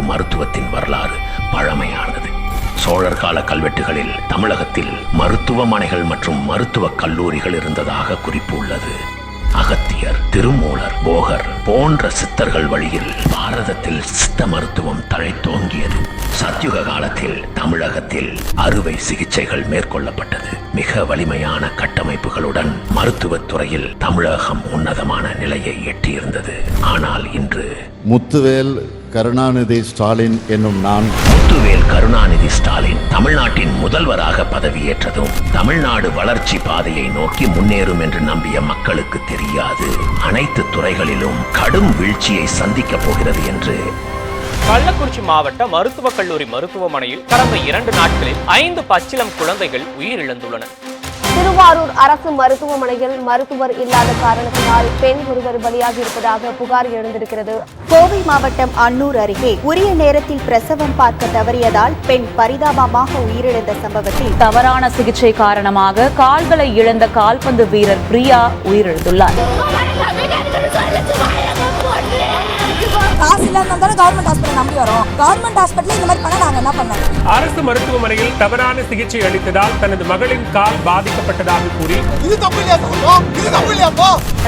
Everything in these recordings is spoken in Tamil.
தமிழர்களுக்கு மருத்துவத்தின் வரலாறு பழமையானது. சோழர் கால கல்வெட்டுகளில் தமிழகத்தில் மருத்துவமனைகள் மற்றும் மருத்துவக் கல்லூரிகள் இருந்ததாக குறிப்பு உள்ளது. அகத்தியர் திருமூலர் போகர் போன்ற சித்தர்கள் வழியில் பாரதத்தில் சித்த மருத்துவம் தழைத்தோங்கியது. சத்யுக காலத்தில் தமிழகத்தில் அறுவை சிகிச்சைகள் மேற்கொள்ளப்பட்டது. மிக வலிமையான கட்டமைப்புகளுடன் மருத்துவத்துறையில் தமிழகம் உன்னதமான நிலையை எட்டியிருந்தது. ஆனால் இன்று முத்துவேல் கருணாநிதி ஸ்டாலின் என்னும் நான். முத்துவேல் கருணாநிதி ஸ்டாலின் தமிழ்நாட்டின் முதல்வராக பதவியேற்றதும் தமிழ்நாடு வளர்ச்சி பாதையை நோக்கி முன்னேறும் என்று நம்பிய மக்களுக்கு தெரியாது. அனைத்து துறைகளிலும் கடும் வீழ்ச்சியை சந்திக்கப் போகிறது என்று. கள்ளக்குறிச்சி மாவட்ட மருத்துவக் கல்லூரி மருத்துவமனையில் கடந்த இரண்டு நாட்களில் ஐந்து பச்சிளம் குழந்தைகள் உயிரிழந்துள்ளனர் திருவாரூர் அரசு மருத்துவமனையில் மருத்துவர் இல்லாத காரணத்தினால் பெண் ஒருவர் பலியாகி இருப்பதாக புகார் எழுந்திருக்கிறது. கோவை மாவட்டம் அன்னூர் அருகே உரிய நேரத்தில் பிரசவம் பார்க்க தவறியதால் பெண் பரிதாபமாக உயிரிழந்த சம்பவத்தில் தவறான சிகிச்சை காரணமாக கால்களை இழந்த கால்பந்து வீரர் பிரியா உயிரிழந்துள்ளார். இல்லாம தானே கவர்மெண்ட் ஹாஸ்பிட்டல் நம்பி வரோம். கவர்மெண்ட் ஹாஸ்பிட்டல் இந்த மாதிரி பண்ணா நாங்க என்ன பண்ணோம்? அரசு மருத்துவமனையில் தவறான சிகிச்சை அளித்ததால் தனது மகளின் கால் பாதிக்கப்பட்டதாக கூறி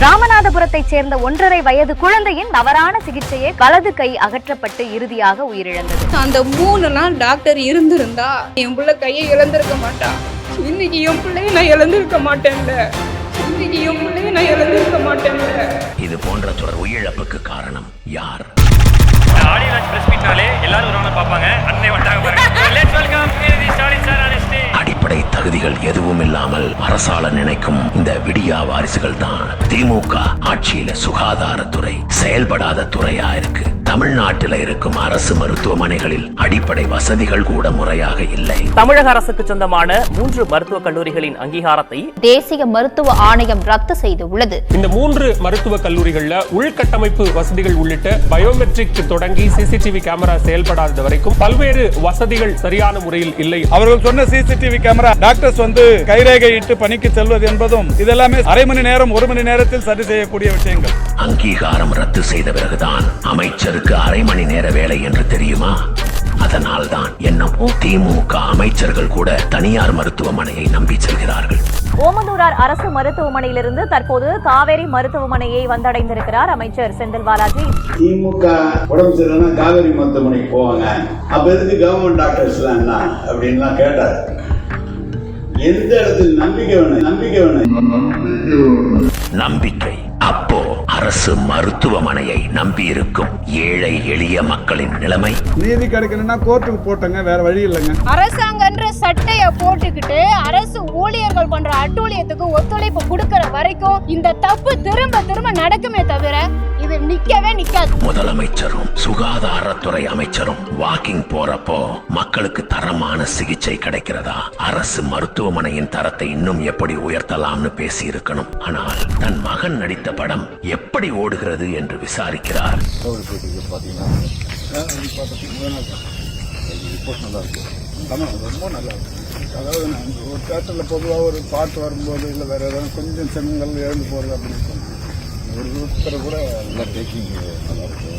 ராமநாதபுரத்தைச் சேர்ந்த ஒன்றரை வயது குழந்தையின் தவறான சிகிச்சையை வலது கை அகற்றப்பட்டு இறுதியாக உயிரிழந்தது. அந்த மூணு நாள் டாக்டர் இருந்திருந்தா என் புள்ள கையை இழந்திருக்க மாட்டா. இன்னைக்கு என் பிள்ளைய நான் இழந்திருக்க மாட்டேன்ல. இன்னைக்கு என் பிள்ளைய நான் இழந்திருக்க மாட்டேன்ல. இது போன்ற தொடர் உயிரிழப்புக்கு காரணம் யார்? அடிப்படை தகுதிகள் எதுவும் இல்லாமல் அரசால நினைக்கும் இந்த விடியா வாரிசுகள் தான் திமுக ஆட்சியில சுகாதாரத்துறை செயல்படாத துறையா இருக்கு. தமிழ்நாட்டில இருக்கும் அரசு மருத்துவமனைகளில் அடிப்படை வசதிகள் கூட முறையாக இல்லை. தமிழக அரசுக்கு சொந்தமான மூன்று மருத்துவக் கல்லூரிகளின் அங்கீகாரத்தை தேசிய மருத்துவ ஆணையம் ரத்து செய்துள்ளது. இந்த மூன்று மருத்துவக் கல்லூரிகள்ல உள்கட்டமைப்பு வசதிகள் உள்ளிட்ட பயோமெட்ரிக் தொடங்கி சிசிடிவி கேமரா செயல்படாதது வரைக்கும் பல்வேறு வசதிகள் சரியான முறையில் இல்லை. அவர்கள் சொன்ன சிசிடிவி கேமரா டாக்டர்ஸ் வந்து கைரேகை இட்டு பணிக்கு செல்வது என்பதும் இதெல்லாமே அரை மணி நேரம் ஒரு மணி நேரத்தில் சரி செய்யக்கூடிய விஷயங்கள். அங்கீகாரம் ரத்து செய்த பிறகுதான் அமைச்சருக்கு அரை மணி நேர வேலை என்று தெரியுமா? அதனால்தான் என்னவோ திமுக அமைச்சர்கள் கூட தனியார் மருத்துவமனையை நம்பி செல்கிறார்கள். ஓமந்தூரார் அரசு மருத்துவமனையிலிருந்து தற்போது காவேரி மருத்துவமனையை வந்தடைந்திருக்கிறார் அமைச்சர் செந்தில் பாலாஜி. திமுக உடம்பு சரியில்லைன்னா காவேரி மருத்துவமனைக்கு போவாங்க. அப்ப எதுக்கு கவர்மெண்ட் டாக்டர்ஸ்லாம் என்ன அப்படின்லாம் கேட்டார். எந்த இடத்துல நம்பிக்கை வேணும்? நம்பிக்கை வேணும். நம்பிக்கை. அப்போ அரசு மருத்துவமனையை நம்பியிருக்கும் ஏழை எளிய மக்களின் நிலைமை? நீதி கிடைக்கணும்னா கோர்ட்டுக்கு போட்டங்க வேற வழி இல்லைங்க. அரசாங்கன்ற சட்டைய போட்டுக்கிட்டு அரசு ஊழியர்கள் பண்ற அட்டூழியத்துக்கு ஒத்துழைப்பு கொடுக்கற வரைக்கும் இந்த தப்பு திரும்ப திரும்ப நடக்குமே தவிர இது நிக்கவே நிக்காது. முதலமைச்சரும் சுகாதாரத்துறை அமைச்சரும் வாக்கிங் போறப்போ மக்களுக்கு தரமான சிகிச்சை கிடைக்கிறதா? அரசு மருத்துவமனையின் தரத்தை இன்னும் எப்படி உயர்த்தலாம்னு பேசி இருக்கணும் ஆனால் தன் மகன் நடித்த படம் எப்படி எப்படி ஓடுகிறது என்று விசாரிக்கிறார். ரொம்ப நல்லா அதாவது நான் ஒரு தேட்டரில் பொதுவாக ஒரு பாட்டு வரும்போது இல்லை வேறு ஏதாவது கொஞ்சம் சிரமங்கள் எழுந்து போகிறது அப்படின்னு சொன்னாங்க ஒரு ஒருத்தர் கூட நல்லா டேக்கிங் நல்லா இருக்கு.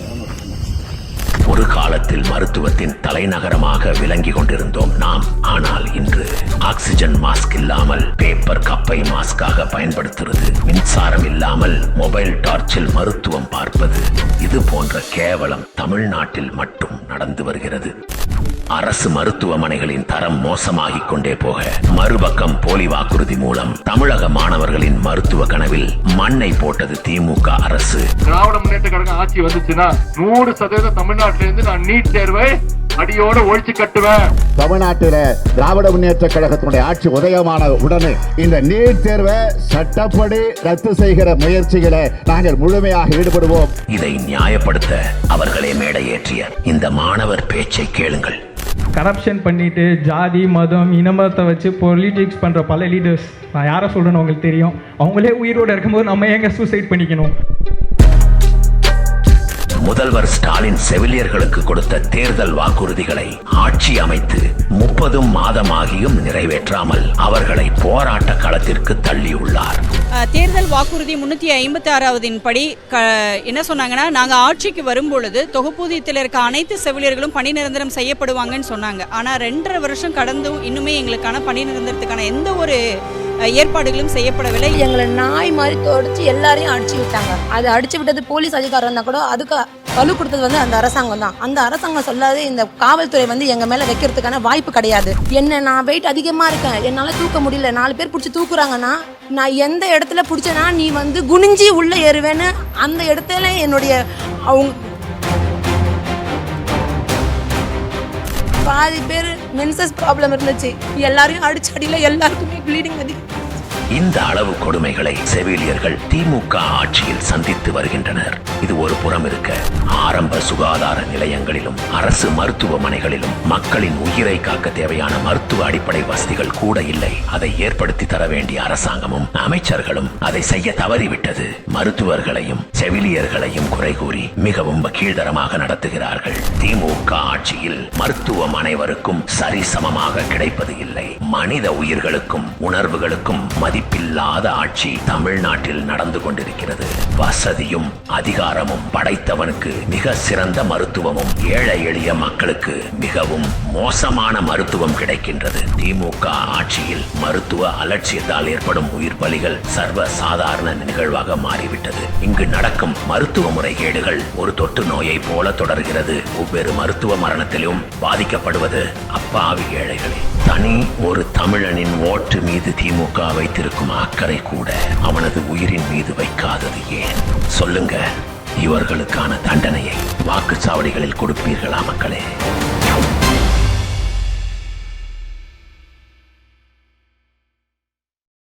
ஒரு காலத்தில் மருத்துவத்தின் தலைநகரமாக விளங்கி கொண்டிருந்தோம் நாம். ஆனால் இன்று ஆக்சிஜன் மாஸ்க் இல்லாமல் பேப்பர் கப்பை மாஸ்காக பயன்படுத்துறது மின்சாரம் இல்லாமல் மொபைல் டார்ச்சில் மருத்துவம் பார்ப்பது இது போன்ற கேவலம் தமிழ்நாட்டில் மட்டும் நடந்து வருகிறது. அரசு மருத்துவமனைகளின் தரம் மோசமாகிக் கொண்டே போக மறுபக்கம் போலி வாக்குறுதி மூலம் தமிழக மாணவர்களின் மருத்துவ கனவில் மண்ணை போட்டது திமுக அரசு. திராவிட முன்னேற்ற கழகம் ஆட்சி வந்துச்சுன்னா நூறு சதவீதம் தமிழ்நாடு இருந்து நான் நீட் தேர்வை அடியோட ஒழிச்சு கட்டுவேன். தமிழ்நாட்டில திராவிட முன்னேற்ற கழகத்தினுடைய ஆட்சி உதயமான உடனே இந்த நீட் தேர்வை சட்டப்படி ரத்து செய்கிற முயற்சிகளை நாங்கள் முழுமையாக ஈடுபடுவோம். இதை நியாயப்படுத்த அவர்களே மேடையேற்றிய இந்த மாணவர் பேச்சை கேளுங்கள். கரப்ஷன் பண்ணிட்டு ஜாதி மதம் இனமதத்தை வச்சு பொலிட்டிக்ஸ் பண்ணுற பல லீடர்ஸ் நான் யாரை சொல்கிறேன்னு உங்களுக்கு தெரியும்? அவங்களே உயிரோடு இருக்கும்போது நம்ம ஏங்க சூசைட் பண்ணிக்கணும்? முதல்வர் ஸ்டாலின் செவிலியர்களுக்கு கொடுத்த தேர்தல் வாக்குறுதிகளை ஆட்சி அமைத்து முப்பதும் மாதமாகியும் நிறைவேற்றாமல் அவர்களை போராட்ட களத்திற்கு தள்ளியுள்ளார். தேர்தல் வாக்குறுதி முன்னூற்றி ஐம்பத்தி ஆறாவதின் படி க என்ன சொன்னாங்கன்னா நாங்கள் ஆட்சிக்கு வரும்பொழுது தொகுப்பூதியத்தில் இருக்க அனைத்து செவிலியர்களும் பணி நிரந்தரம் செய்யப்படுவாங்கன்னு சொன்னாங்க. ஆனால் ரெண்டரை வருஷம் கடந்தும் இன்னுமே எங்களுக்கான பணி நிரந்தரத்துக்கான எந்த ஒரு ஏற்பாடுகளும் செய்யப்படவில்லை. எங்களை நாய் மாதிரி தொடச்சு எல்லாரையும் அடிச்சு விட்டாங்க. அது அடிச்சு விட்டது போலீஸ் அதிகாரம் இருந்தா கூட அதுக்கு வலு கொடுத்தது வந்து அந்த அரசாங்கம் தான். அந்த அரசாங்கம் சொல்லாது இந்த காவல்துறை வந்து எங்க மேல வைக்கிறதுக்கான வாய்ப்பு கிடையாது. என்ன நான் வெயிட் அதிகமா இருக்கேன் என்னால தூக்க முடியல நாலு பேர் பிடிச்சி தூக்குறாங்கன்னா நான் எந்த இடத்துல பிடிச்சேன்னா நீ வந்து குனிஞ்சி உள்ள ஏறுவேன்னு அந்த இடத்துல என்னுடைய அவங்க பாதி பேர் மென்சஸ் ப்ராப்ளம் இருந்துச்சு. எல்லாரையும் அடிச்சு எல்லாருக்குமே ப்ளீடிங் அதிகம். இந்த அளவு கொடுமைகளை செவிலியர்கள் திமுக ஆட்சியில் சந்தித்து வருகின்றனர். இது ஒரு புறம் இருக்க ஆரம்ப சுகாதார நிலையங்களிலும் அரசு மருத்துவமனைகளிலும் மக்களின் உயிரை காக்க தேவையான மருத்துவ அடிப்படை வசதிகள் கூட இல்லை. அதை ஏற்படுத்தி தர வேண்டிய அரசாங்கமும் அமைச்சர்களும் அதை செய்ய தவறிவிட்டது. மருத்துவர்களையும் செவிலியர்களையும் குறை கூறி மிகவும் கீழ்தரமாக நடத்துகிறார்கள். திமுக ஆட்சியில் மருத்துவம் அனைவருக்கும் சரிசமமாக கிடைப்பது இல்லை. மனித உயிர்களுக்கும் உணர்வுகளுக்கும் மதிப்பில்லாத ஆட்சி தமிழ்நாட்டில் நடந்து கொண்டிருக்கிறது. வசதியும் அதிகாரமும் படைத்தவனுக்கு மிக சிறந்த மருத்துவமும் ஏழை எளிய மக்களுக்கு மிகவும் மோசமான மருத்துவம் கிடைக்கின்றது. திமுக ஆட்சியில் மருத்துவ அலட்சியத்தால் ஏற்படும் உயிர் பலிகள் சர்வ சாதாரண நிகழ்வாக மாறிவிட்டது. இங்கு நடக்கும் மருத்துவ முறைகேடுகள் ஒரு தொற்று நோயை போல தொடர்கிறது. ஒவ்வொரு மருத்துவ மரணத்திலும் பாதிக்கப்படுவது அப்பாவி ஏழைகளே. தனி ஒரு தமிழனின் ஓட்டு மீது திமுக வைத்து வைத்திருக்கும் அக்கறை கூட அவனது உயிரின் மீது வைக்காதது ஏன்? சொல்லுங்க. இவர்களுக்கான தண்டனையை வாக்குச்சாவடிகளில் கொடுப்பீர்களா மக்களே?